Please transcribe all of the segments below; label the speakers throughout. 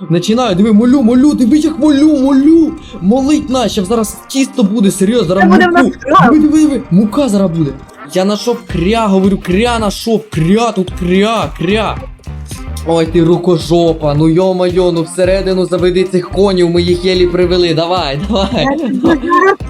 Speaker 1: Начинаю, диви, молю, молю, диви, як молю, молю. Молить на, щоб зараз тісто буде, серйозно, зараз муку. Диви, диви, диви, мука зараз буде. Я нашов кря, говорю, кря нашов, кря, тут кря, кря. Ой, ти рукожопа, ну йо-майо, ну всередину заведи цих конів, ми їх єлі привели, давай, давай.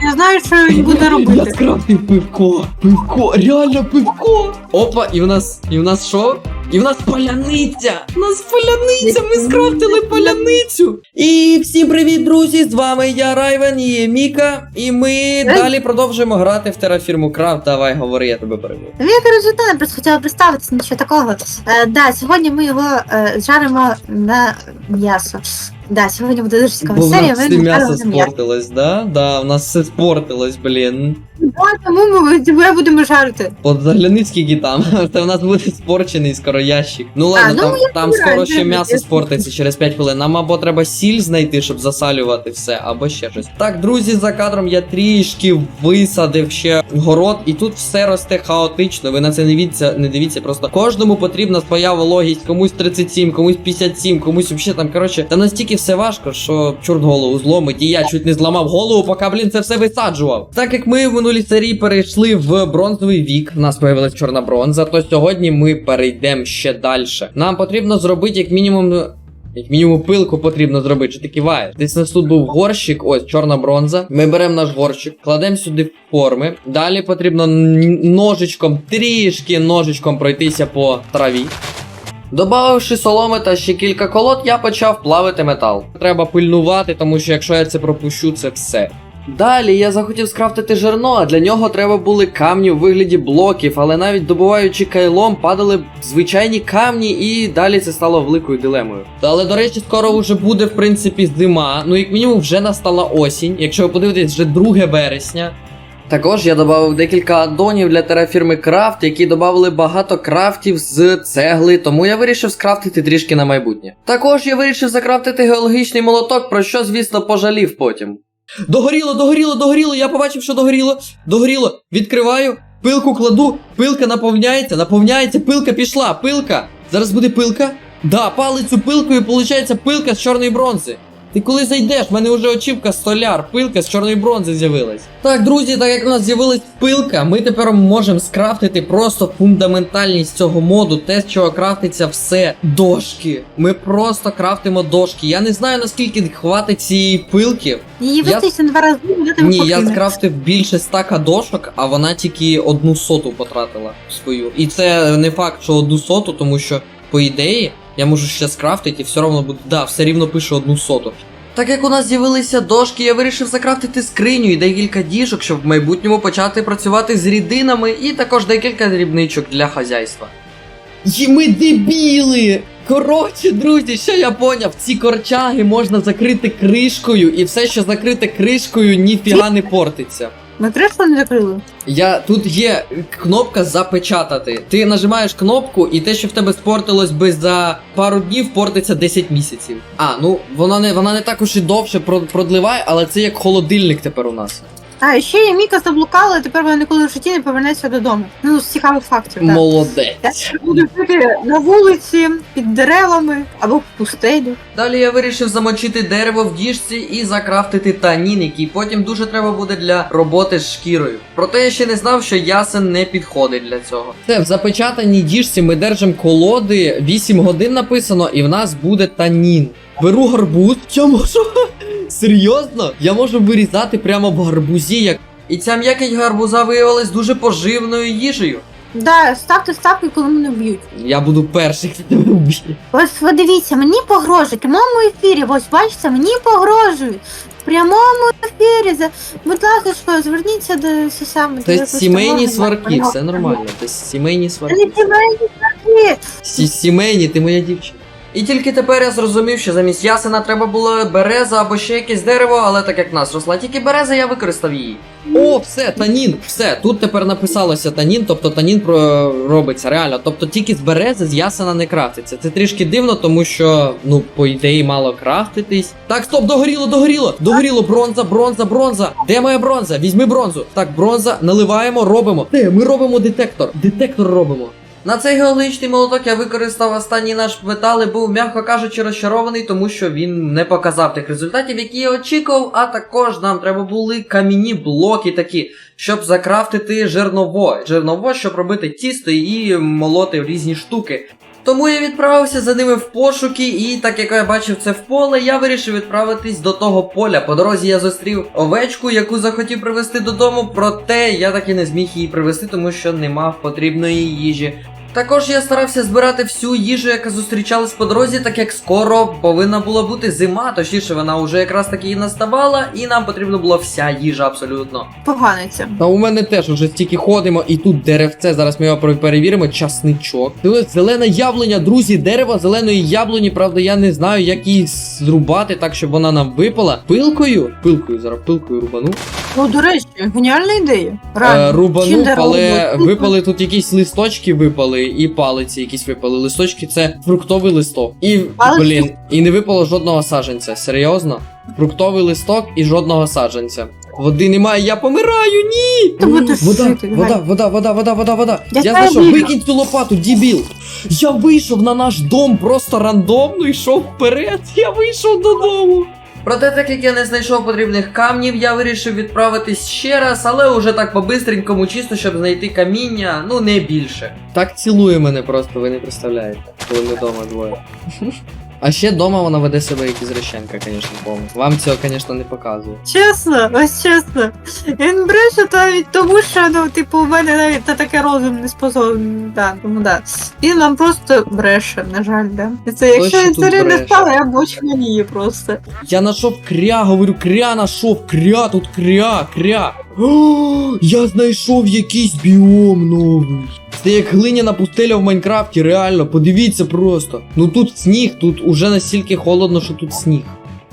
Speaker 2: Я знаю, що він буде
Speaker 1: Я
Speaker 2: робити.
Speaker 1: скрафтив пивко, пивко, реально пивко. Опа, і в нас, і в нас що? І в нас поляниця! У нас поляниця! Ми скрафтили поляницю! І всім привіт, друзі! З вами я Райвен і Міка. І ми далі продовжуємо грати в терафірму Крафт. Давай, говори, я тебе перебув.
Speaker 2: Ну, Я коротше, та, просто хотіла представитися, нічого такого. Е, да, сьогодні ми його е, жаримо на м'ясо. Да, сьогодні буде дуже цікава
Speaker 1: Бо в
Speaker 2: серія.
Speaker 1: нас все м'ясо спортилось, да? Да, у нас все спортилось, блін.
Speaker 2: Да, Тому ми тебе будемо жарити.
Speaker 1: От загляни скільки там. Це в нас буде спорчений скоро ящик. Ну ладно,
Speaker 2: ну,
Speaker 1: там,
Speaker 2: я
Speaker 1: там скоро ще
Speaker 2: я-
Speaker 1: м'ясо спортиться через 5 хвилин. Нам або треба сіль знайти, щоб засалювати все, або ще щось. Так, друзі, за кадром я трішки висадив ще город, і тут все росте хаотично. Ви на це не дивіться, не дивіться. Просто кожному потрібна своя вологість, комусь 37, комусь 57, комусь взагалі там. Коротше, та настільки все важко, що чорт голову зломить. І я чуть не зламав голову, поки, блін, це все висаджував. Так як ми в минулій серії перейшли в бронзовий вік, в нас появилась чорна бронза, то сьогодні ми перейдемо ще далі. Нам потрібно зробити як мінімум. Як мінімум пилку потрібно зробити, що ти киваєш. Десь у нас тут був горщик, ось чорна бронза. Ми беремо наш горщик, кладемо сюди форми. Далі потрібно ножичком, трішки ножичком пройтися по траві. Добавивши соломи та ще кілька колод, я почав плавити метал. Треба пильнувати, тому що якщо я це пропущу, це все. Далі я захотів скрафтити жерно, а для нього треба були камні у вигляді блоків, але навіть добуваючи кайлом, падали звичайні камні, і далі це стало великою дилемою. Але до речі, скоро вже буде в принципі зима. Ну як мінімум вже настала осінь. Якщо ви подивитесь, вже 2 вересня. Також я додав декілька аддонів для терафірми крафт, які додали багато крафтів з цегли, тому я вирішив скрафтити трішки на майбутнє. Також я вирішив закрафтити геологічний молоток, про що, звісно, пожалів потім. Догоріло, догоріло, догоріло, я побачив, що догоріло, догоріло, відкриваю, пилку кладу, пилка наповняється, наповняється, пилка пішла, пилка. Зараз буде пилка. Да, палицю пилкою, виходить пилка з чорної бронзи. Ти коли зайдеш, в мене вже очівка столяр, пилка з чорної бронзи з'явилась. Так, друзі, так як у нас з'явилась пилка, ми тепер можемо скрафтити просто фундаментальність цього моду, те, з чого крафтиться все. Дошки. Ми просто крафтимо дошки. Я не знаю наскільки хватить цієї пилки.
Speaker 2: Її
Speaker 1: Я-
Speaker 2: вистачить на два рази,
Speaker 1: Ні, я скрафтив більше стака дошок, а вона тільки одну соту потратила свою. І це не факт, що одну соту, тому що, по ідеї, я можу ще скрафтити і все одно буде. Да, все рівно пише одну соту. Так як у нас з'явилися дошки, я вирішив закрафтити скриню і декілька діжок, щоб в майбутньому почати працювати з рідинами, і також декілька дрібничок для хазяйства. І ми дебіли! Коротше, друзі, що я поняв, ці корчаги можна закрити кришкою, і все, що закрите кришкою, ніфіга не портиться.
Speaker 2: Ми кришу не закрили.
Speaker 1: Я тут є кнопка запечатати. Ти нажимаєш кнопку, і те, що в тебе спортилось би за пару днів, портиться 10 місяців. А, ну вона не вона не так уж і довше про- продливає, але це як холодильник тепер у нас.
Speaker 2: А, ще я Міка заблукала, і тепер вона ніколи в житті не повернеться додому. Ну, з цікавих фактів, так.
Speaker 1: Молодець.
Speaker 2: Я буду жити на вулиці, під деревами або в пустелі.
Speaker 1: Далі я вирішив замочити дерево в діжці і закрафтити танін, який потім дуже треба буде для роботи з шкірою. Проте я ще не знав, що ясен не підходить для цього. Це в запечатаній діжці ми держимо колоди 8 годин написано, і в нас буде танін. Беру гарбуз. Я можу. Серйозно? Я можу вирізати прямо в гарбузі, як. І ця м'якоть гарбуза виявилась дуже поживною їжею.
Speaker 2: Да, ставте ставки, коли мене б'ють.
Speaker 1: Я буду перший, хто тебе вб'є.
Speaker 2: Ось подивіться, мені погрожують. В прямому ефірі, ось бачите, мені погрожують. В прямому ефірі. За... Будь ласка, зверніться до саме.
Speaker 1: Це сімейні сварки, все нормально. Це сімейні
Speaker 2: Це
Speaker 1: сварки.
Speaker 2: не сімейні сварки.
Speaker 1: Сі- Сімейні, ти моя дівчина. І тільки тепер я зрозумів, що замість ясена треба було береза або ще якесь дерево, але так як нас росла тільки береза, я використав її. О, все, танін, все. Тут тепер написалося танін, тобто танін про... робиться реально. Тобто тільки з берези з ясена не крафтиться. Це трішки дивно, тому що, ну, по ідеї, мало крафтитись. Так, стоп, догоріло, догоріло! Догоріло, бронза, бронза, бронза. Де моя бронза? Візьми бронзу. Так, бронза, наливаємо, робимо. Де, ми робимо детектор. Детектор робимо. На цей геологічний молоток я використав останній наш метал і був, м'яко кажучи, розчарований, тому що він не показав тих результатів, які я очікував. А також нам треба були кам'яні блоки такі, щоб закрафтити жерново. Жерново, щоб робити тісто і молоти в різні штуки. Тому я відправився за ними в пошуки, і так як я бачив це в поле, я вирішив відправитись до того поля. По дорозі я зустрів овечку, яку захотів привезти додому, проте я так і не зміг її привезти, тому що не мав потрібної їжі. Також я старався збирати всю їжу, яка зустрічалась по дорозі, так як скоро повинна була бути зима, точніше вона вже якраз таки і наставала, і нам потрібна була вся їжа абсолютно.
Speaker 2: Погано це.
Speaker 1: Та у мене теж уже стільки ходимо, і тут деревце. Зараз ми його пер- перевіримо. Часничок. Зелене яблуня, друзі, дерево зеленої яблуні. Правда, я не знаю, як її зрубати так, щоб вона нам випала. Пилкою? Пилкою, зараз пилкою рубану.
Speaker 2: Ну, до речі, геніальна ідея.
Speaker 1: Е,
Speaker 2: Реально. Чим
Speaker 1: рубанув,
Speaker 2: дерево
Speaker 1: але
Speaker 2: робить?
Speaker 1: випали тут якісь листочки випали, і палиці якісь випали. Листочки це фруктовий листок. І,
Speaker 2: Палиці?
Speaker 1: блін, і не випало жодного саджанця. Серйозно? Фруктовий листок і жодного саджанця. Води немає, я помираю, ні!
Speaker 2: Ти будеш
Speaker 1: Вода,
Speaker 2: жити,
Speaker 1: вода, вода, вода, вода, вода, вода.
Speaker 2: Я
Speaker 1: Я
Speaker 2: знаю,
Speaker 1: знайшов, викинь цю лопату, дібіл. Я вийшов на наш дом просто рандомно, йшов вперед. Я вийшов додому. Проте, так як я не знайшов потрібних камнів, я вирішив відправитись ще раз, але уже так по-бистренькому, чисто щоб знайти каміння, ну не більше. Так цілує мене просто, ви не представляєте, коли ми вдома двоє. А ще вдома вона веде себе як ізращенка, звісно, повністю. Вам цього, звісно, не показує.
Speaker 2: Чесно, ось чесно. Він бреше навіть тому, що ну, типу, у мене навіть на таке розум не способен. Да, тому да. Він вам просто бреше, на жаль, да. І це якщо
Speaker 1: тут
Speaker 2: це не стало, я б очманіє просто.
Speaker 1: Я нашов кря, говорю, кря нашов, кря, тут кря, кря. О, я знайшов якийсь біом новий. Це як глиняна пустеля в Майнкрафті, реально, подивіться просто. Ну тут сніг, тут уже настільки холодно, що тут сніг.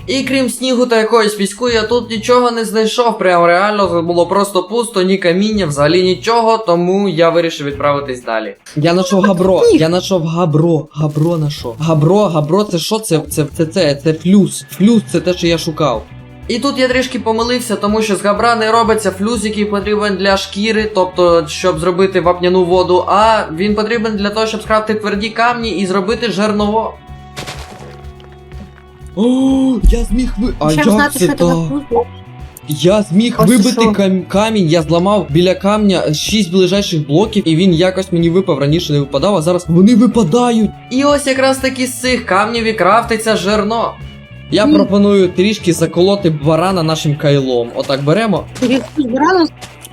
Speaker 1: І крім снігу та якоїсь піску, я тут нічого не знайшов. Прям реально це було просто пусто, ні каміння, взагалі нічого, тому я вирішив відправитись далі. Я знайшов габро, я знайшов габро, габро знайшов. Габро, габро, це що? Це це, це, це, це флюс. Флюс це те, що я шукав. І тут я трішки помилився, тому що з габра не робиться флюс, який потрібен для шкіри, тобто щоб зробити вапняну воду, а він потрібен для того, щоб скрафти тверді камні і зробити жерново. О, я зміг ви. А
Speaker 2: Ще
Speaker 1: як
Speaker 2: знати,
Speaker 1: це
Speaker 2: що
Speaker 1: так?
Speaker 2: тебе вкусить.
Speaker 1: Я зміг
Speaker 2: Ось
Speaker 1: вибити
Speaker 2: що?
Speaker 1: кам- камінь, я зламав біля камня 6 ближайших блоків, і він якось мені випав раніше не випадав, а зараз вони випадають. І ось якраз таки з цих камнів і крафтиться жерно. Я пропоную трішки заколоти барана нашим кайлом. Отак беремо.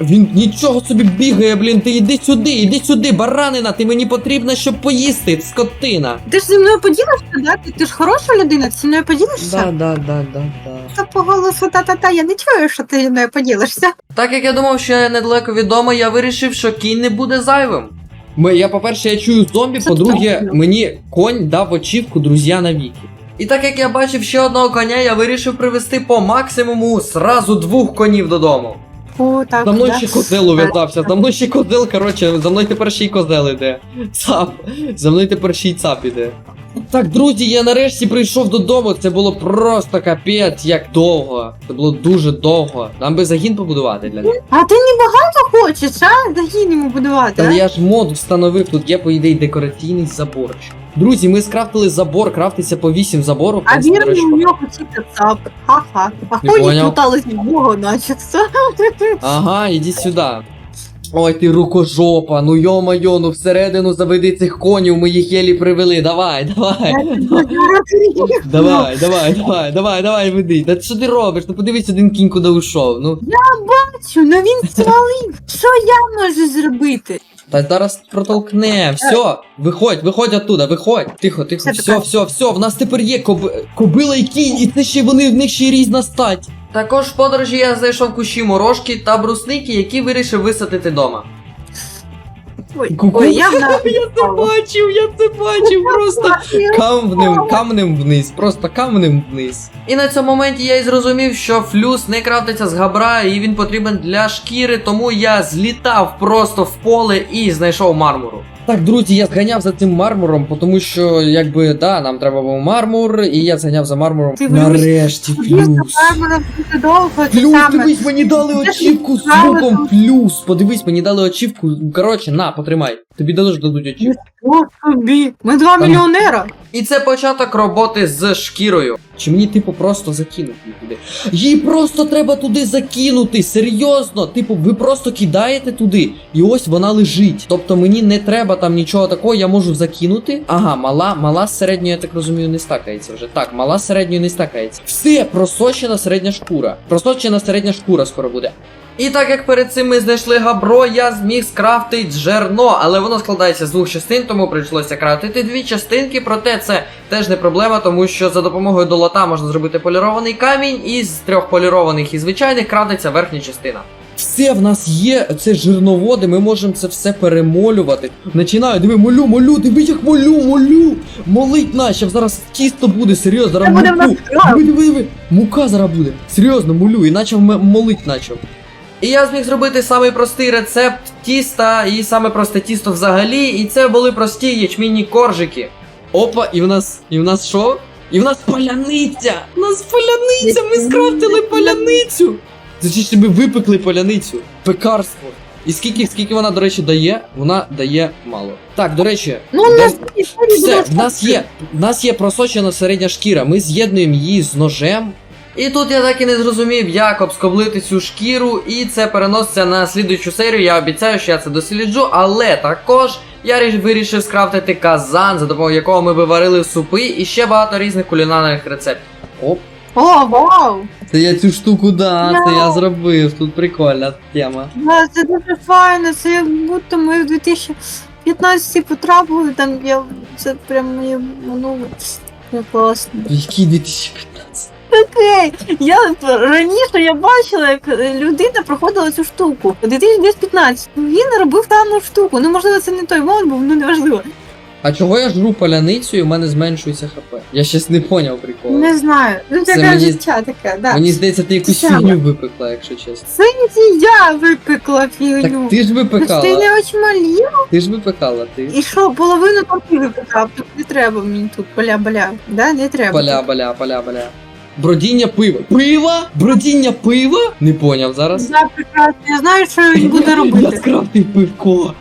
Speaker 1: Він нічого собі бігає, блін. Ти йди сюди, йди сюди, баранина, ти мені потрібна, щоб поїсти, скотина.
Speaker 2: Ти ж зі мною поділишся, да? Ти, ти ж хороша людина, ти зі мною поділишся?
Speaker 1: Да, да, да, да, да.
Speaker 2: Та по голосу та-та-та, я не чую, що ти зі мною поділишся.
Speaker 1: Так як я думав, що я недалеко від дому, я вирішив, що кінь не буде зайвим. Ми, я, по-перше, я чую зомбі, по-друге, мені конь дав очівку друзі навіки. І так як я бачив ще одного коня, я вирішив привезти по максимуму сразу двох конів додому.
Speaker 2: О, так,
Speaker 1: За мною
Speaker 2: да.
Speaker 1: ще козел ув'язався, за мною ще козел, коротше, за мною тепер ще й козел іде. Цап. За мною тепер ще й цап іде. Так, друзі, я нарешті прийшов додому. Це було просто капець, як довго. Це було дуже довго. Нам би загін побудувати для них.
Speaker 2: А ти не багато хочеш, а? Загін йому будувати, а?
Speaker 1: я ж мод встановив, тут є, по ідеї, декоративний заборчик. Друзі, ми скрафтили забор, крафтиться по 8 забору.
Speaker 2: А
Speaker 1: речі.
Speaker 2: у нього ці кацапи. Ха-ха. А
Speaker 1: Не
Speaker 2: ході
Speaker 1: поняв.
Speaker 2: плутались від Бога, начебто.
Speaker 1: Ага, іди сюди. Ой, ти рукожопа, ну йо-майо, ну всередину заведи цих конів, ми їх єлі привели. Давай, давай. Давай, давай, давай, давай, давай, веди. Та що ти робиш? Ну подивись, один кінь куди ушов. Ну.
Speaker 2: Я Бачу, ну він свалив. Що я можу зробити?
Speaker 1: Та зараз протолкне. Все, виходь, виходь оттуда, виходь. Тихо, тихо,
Speaker 2: Все,
Speaker 1: все, все, в нас тепер є коб... кобила і кінь, і це ще вони в них ще й різна стать. Також в подорожі я знайшов кущі морошки та брусники, які вирішив висадити дома.
Speaker 2: Ой,
Speaker 1: Ку-ку.
Speaker 2: ой, я.
Speaker 1: Я це бачив, я це бачив, просто камнем, камнем вниз, просто камнем вниз. І на цьому моменті я і зрозумів, що флюс не крафтиться з габра, і він потрібен для шкіри, тому я злітав просто в поле і знайшов мармуру. Так, друзі, я зганяв за цим мармуром, тому що, якби, да, нам треба був мармур, і я зганяв за мармуром.
Speaker 2: Ти
Speaker 1: Нарешті плюс.
Speaker 2: Мармуром дуже довго,
Speaker 1: Плюс, дивись, мені дали очівку з звуком плюс. Подивись, мені дали очівку. Коротше, на, потримай. Тобі теж дадуть очі.
Speaker 2: О, тобі. Ми два
Speaker 1: Там-
Speaker 2: мільйонера.
Speaker 1: І це початок роботи з шкірою. Чи мені, типу, просто закинути її туди? Її просто треба туди закинути. Серйозно. Типу, ви просто кидаєте туди, і ось вона лежить. Тобто мені не треба там нічого такого, я можу закинути. Ага, мала, мала з середньою, я так розумію, не стакається вже. Так, мала з середньою не стакається. Все, просочена середня шкура. Просочена середня шкура скоро буде. І так як перед цим ми знайшли габро, я зміг скрафтити жерно, але воно складається з двох частин, тому прийшлося крафтити дві частинки. Проте це теж не проблема, тому що за допомогою долота можна зробити полірований камінь, і з трьох полірованих і звичайних крафтиться верхня частина. Все в нас є, це жирноводи, ми можемо це все перемолювати. Починаю, диви, молю, молю, диви, як молю, молю. Молить наче, зараз тісто буде, серйозно, зараз муку. Диви, диви, диви, мука зараз буде. Серйозно, молю, і начав м- молить начав. І я зміг зробити самий простий рецепт тіста і саме просте тісто взагалі. І це були прості ячмінні коржики. Опа, і в нас. І в нас що? І в нас паляниця! У нас паляниця! Ми скрафтили паляницю! Точніше, ми випекли паляницю. Пекарство. І скільки, скільки вона, до речі, дає? Вона дає мало. Так, до речі,
Speaker 2: Ну,
Speaker 1: де-
Speaker 2: нас
Speaker 1: все, в нас є. В нас є просочена середня шкіра. Ми з'єднуємо її з ножем. І тут я так і не зрозумів, як обскоблити цю шкіру, і це переноситься на слідуючу серію. Я обіцяю, що я це досліджу, але також я вирішив скрафтити казан, за допомогою якого ми би варили супи і ще багато різних кулінарних рецептів. Оп.
Speaker 2: О, вау!
Speaker 1: Це я цю штуку, да,
Speaker 2: це я
Speaker 1: зробив. Тут прикольна тема.
Speaker 2: Да, це дуже файно, це як будто ми в 2015 потрапили, там я це прям моє минуле. Це класно.
Speaker 1: Який 2015?
Speaker 2: Окей, я раніше я бачила, як е, людина проходила цю штуку. У 2015 він робив дану штуку. Ну можливо, це не той момент був, ну неважливо.
Speaker 1: А чого я жру паляницю і в мене зменшується хп? Я щось не поняв приколу.
Speaker 2: Не знаю. Ну
Speaker 1: Це мені-
Speaker 2: життя таке, да.
Speaker 1: Мені здається, ти якусь фігню випекла, якщо чесно.
Speaker 2: Це не я випекла фігню.
Speaker 1: Так ти ж
Speaker 2: Ти
Speaker 1: випекала.
Speaker 2: не очмалі.
Speaker 1: Ти ж випекала, ти.
Speaker 2: І що, половину там ти випекав, тут не треба мені тут поля-поля. Да, не треба.
Speaker 1: Поля, поля, поля, поля. Бродіння пива. Пива? Бродіння пива? Не поняв зараз.
Speaker 2: Прекрасно. Я знаю, що він буде
Speaker 1: Я
Speaker 2: робити.
Speaker 1: скрафтив пивко.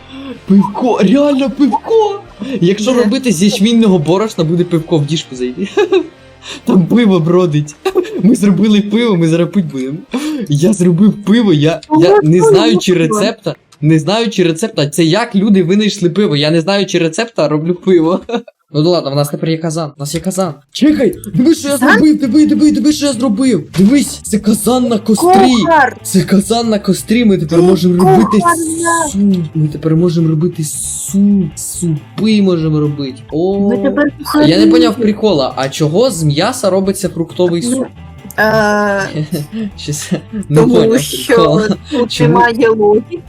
Speaker 1: Пивко, реально пивко. Якщо
Speaker 2: Де?
Speaker 1: робити з ячмінного борошна, буде пивко в діжку зайти. Там пиво бродить. Ми зробили пиво, ми зараз пить будемо. Я зробив пиво, я, я не знаю чи рецепта. Не знаю чи рецепта. Це як люди винайшли пиво. Я не знаю чи рецепта, а роблю пиво. Ну да ладно, в нас тепер є казан. У нас є казан. Чекай, дивись, що я зробив, диви, диви, диви, що я зробив. Дивись, це казан на кострі.
Speaker 2: Кухар!
Speaker 1: Це казан на кострі, ми тепер можемо робити
Speaker 2: кухарна.
Speaker 1: суп. Ми тепер можемо робити суп. Супи можемо робити. О.
Speaker 2: Ми тепер
Speaker 1: Я не поняв прикола, а чого з м'яса робиться фруктовий суп?
Speaker 2: Е,
Speaker 1: Щось не
Speaker 2: Тому
Speaker 1: поняв
Speaker 2: що
Speaker 1: прикола.
Speaker 2: тут
Speaker 1: Чому?
Speaker 2: немає логіки.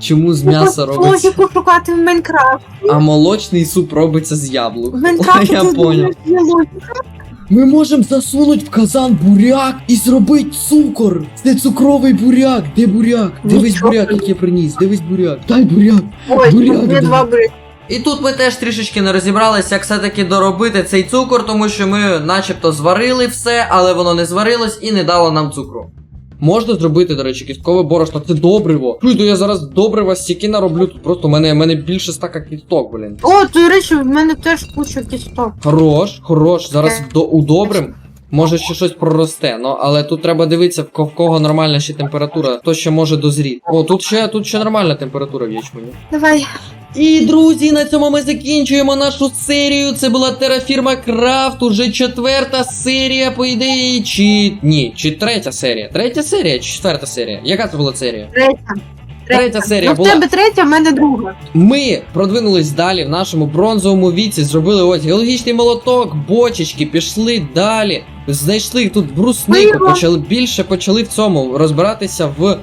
Speaker 1: Чому з м'яса робиться?
Speaker 2: Логіку шукати в Майнкрафт.
Speaker 1: А молочний суп робиться з яблук.
Speaker 2: В Майнкрафті
Speaker 1: Я поняв.
Speaker 2: логіка.
Speaker 1: Ми можемо засунути в казан буряк і зробити цукор. Це цукровий буряк. Де буряк? Дивись
Speaker 2: Нічого
Speaker 1: буряк, як я приніс. Дивись буряк. Дай буряк.
Speaker 2: Ой,
Speaker 1: Буряк,
Speaker 2: тут
Speaker 1: да.
Speaker 2: є два бри.
Speaker 1: І тут ми теж трішечки не розібралися, як все-таки доробити цей цукор, тому що ми начебто зварили все, але воно не зварилось і не дало нам цукру. Можна зробити, до речі, кісткове борошно, це добриво. Чуй, то я зараз добрива стільки нароблю, тут просто в мене, в мене більше стака кісток, блін.
Speaker 2: О, до речі, в мене теж куча кісток.
Speaker 1: Хорош, хорош, зараз до, удобрим. Може ще щось проросте, ну але тут треба дивитися, в в кого нормальна ще температура, хто ще може дозріти. О, тут ще тут ще нормальна температура в ячмені.
Speaker 2: Давай.
Speaker 1: І друзі, на цьому ми закінчуємо нашу серію. Це була Терафірма Крафт, уже четверта серія, по ідеї, чи ні, чи третя серія. Третя серія чи четверта серія? Яка це була серія?
Speaker 2: Третя.
Speaker 1: Третя серія
Speaker 2: Ну, в тебе третя, в мене друга.
Speaker 1: Ми продвинулись далі в нашому бронзовому віці, зробили ось геологічний молоток, бочечки, пішли далі. Знайшли тут бруснику, почали більше почали в цьому розбиратися в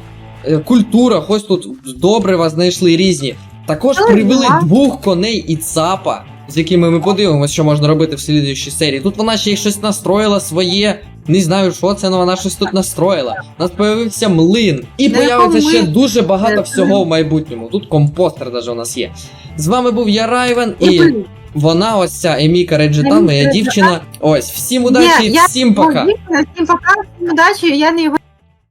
Speaker 1: е, культурах. Ось тут добрива знайшли різні. Також
Speaker 2: Ой,
Speaker 1: привели двох коней і цапа, з якими ми подивимося, що можна робити в слідуючій серії. Тут вона ще й щось настроїла своє. Не знаю, що це, але вона щось тут настроїла. У нас появився млин. І
Speaker 2: Не
Speaker 1: появиться ще
Speaker 2: млин.
Speaker 1: дуже багато
Speaker 2: Це
Speaker 1: всього в майбутньому. Тут компостер даже у нас є. З вами був я Райвен,
Speaker 2: І,
Speaker 1: вона, ось ця Еміка Реджетан,
Speaker 2: Еміка
Speaker 1: моя дівчина. Ось, всім удачі,
Speaker 2: я-
Speaker 1: всім пока.
Speaker 2: Всім пока, всім удачі, я не його